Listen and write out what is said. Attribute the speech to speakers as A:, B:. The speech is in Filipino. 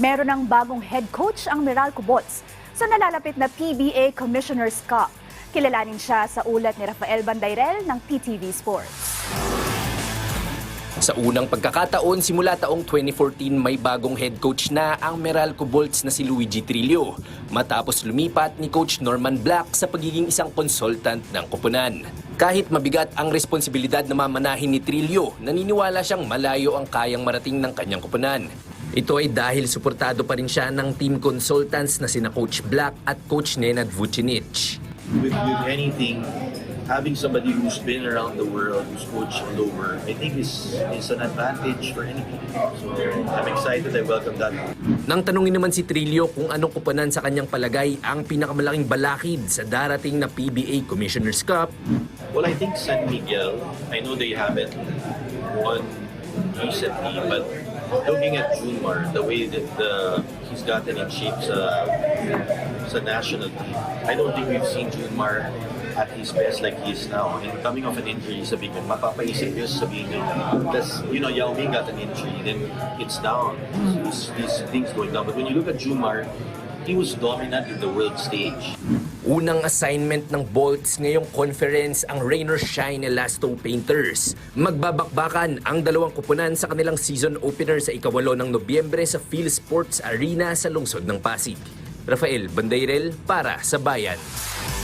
A: Meron ng bagong head coach ang Meralco Bolts sa nalalapit na PBA Commissioner's Cup. Kilalanin siya sa ulat ni Rafael Bandairel ng PTV Sports.
B: Sa unang pagkakataon simula taong 2014 may bagong head coach na ang Meralco Bolts na si Luigi Trillo matapos lumipat ni coach Norman Black sa pagiging isang consultant ng koponan. Kahit mabigat ang responsibilidad na mamanahin ni Trillo, naniniwala siyang malayo ang kayang marating ng kanyang koponan. Ito ay dahil suportado pa rin siya ng team consultants na sina Coach Black at Coach Nenad Vucinic.
C: with, with anything, having somebody who's been around the world, who's coached all over, I think is is an advantage for any team. So I'm excited. I welcome that.
B: Nang tanungin naman si Trillo kung anong kupanan sa kanyang palagay ang pinakamalaking balakid sa darating na PBA Commissioner's Cup,
C: Well, I think San Miguel. I know they haven't won recently, but looking at Junmar, the way that the he's gotten in shape sa sa national team, I don't think we've seen Junmar at his best like he is now. And coming off an injury, sabihin ko, mapapaisip yun sabihin nyo. Because, you know, Yao Ming got an injury, then it's down. These, these things going down. But when you look at Junmar, he was dominant in the world stage.
B: Unang assignment ng Bolts ngayong conference ang Rain or Shine Elasto Painters. Magbabakbakan ang dalawang kupunan sa kanilang season opener sa ikawalo ng Nobyembre sa Phil Sports Arena sa lungsod ng Pasig. Rafael Bandairel para sa Bayan.